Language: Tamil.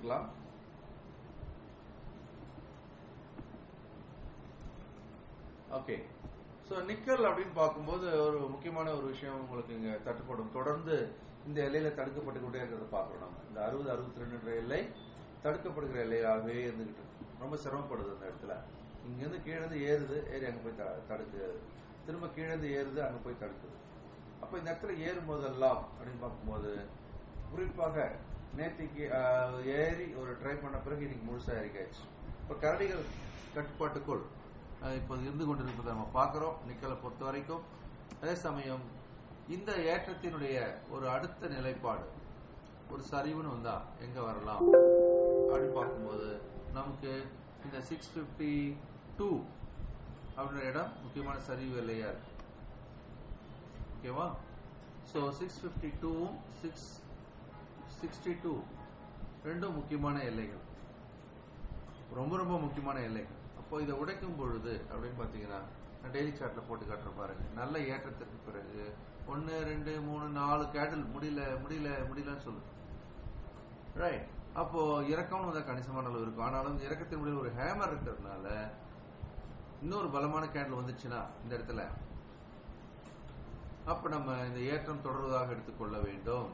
எடுத்துக்கலாம். ஓகே ஸோ நிக்கல் அப்படின்னு பார்க்கும்போது ஒரு முக்கியமான ஒரு விஷயம் உங்களுக்கு இங்க தட்டுப்படும். தொடர்ந்து இந்த எல்லையில தடுக்கப்பட்டு கொண்டே இருக்கிறத பார்க்குறோம் நம்ம. இந்த அறுபது அறுபத்தி ரெண்டுன்ற எல்லை தடுக்கப்படுகிற எல்லையாகவே இருந்துகிட்டு ரொம்ப சிரமப்படுது அந்த இடத்துல. இங்கிருந்து கீழே இருந்து ஏறுது ஏறி அங்க போய் தடுக்குது. திரும்ப கீழே இருந்து ஏறுது அங்க போய் தடுக்குது. அப்ப இந்த இடத்துல ஏறும் போதெல்லாம் அப்படின்னு பார்க்கும்போது குறிப்பாக நேற்றுக்கு ஏறி ஒரு ட்ரை பண்ண பிறகு இன்னைக்கு முழுசா இறக்காச்சு இப்ப கரடிகள் கட்டுப்பாட்டுக்குள். இப்போ இருந்து கொண்டிருப்பதை நம்ம பார்க்கிறோம். நிக்கலை பொறுத்த வரைக்கும். அதே சமயம் இந்த ஏற்றத்தினுடைய ஒரு அடுத்த நிலைப்பாடு ஒரு சரிவுன்னு வந்தா எங்க வரலாம்? அப்படின்னு பார்க்கும்போது நமக்கு இந்த சிக்ஸ் பிப்டி டூ அப்படின்ற இடம் முக்கியமான சரிவு இல்லையா இருக்கு. ஓகேவா? ஸோ சிக்ஸ் ஃபிஃப்டி டூவும் சிக்ஸ் சிக்ஸ்டி டூ ரெண்டும் முக்கியமான எல்லைகள். ரொம்ப ரொம்ப முக்கியமான எல்லைகள். அப்போ இதை உடைக்கும் பொழுது அப்படின்னு பார்த்தீங்கன்னா நான் டெய்லி சார்ட்ல போட்டு காட்டுற பாருங்க. நல்ல ஏற்றத்திற்கு பிறகு ஒன்று ரெண்டு மூணு நாலு கேண்டில் முடியல முடியல முடியலன்னு சொல்லுது ரைட் அப்போ இறக்கம்னு வந்து கணிசமான அளவு இருக்கும். ஆனாலும் இறக்கத்தின் முடிவில் ஒரு ஹேமர் இருக்கிறதுனால இன்னொரு பலமான கேண்டில் வந்துச்சுன்னா இந்த இடத்துல. அப்ப நம்ம இந்த ஏற்றம் தொடர்வதாக எடுத்துக்கொள்ள வேண்டும்.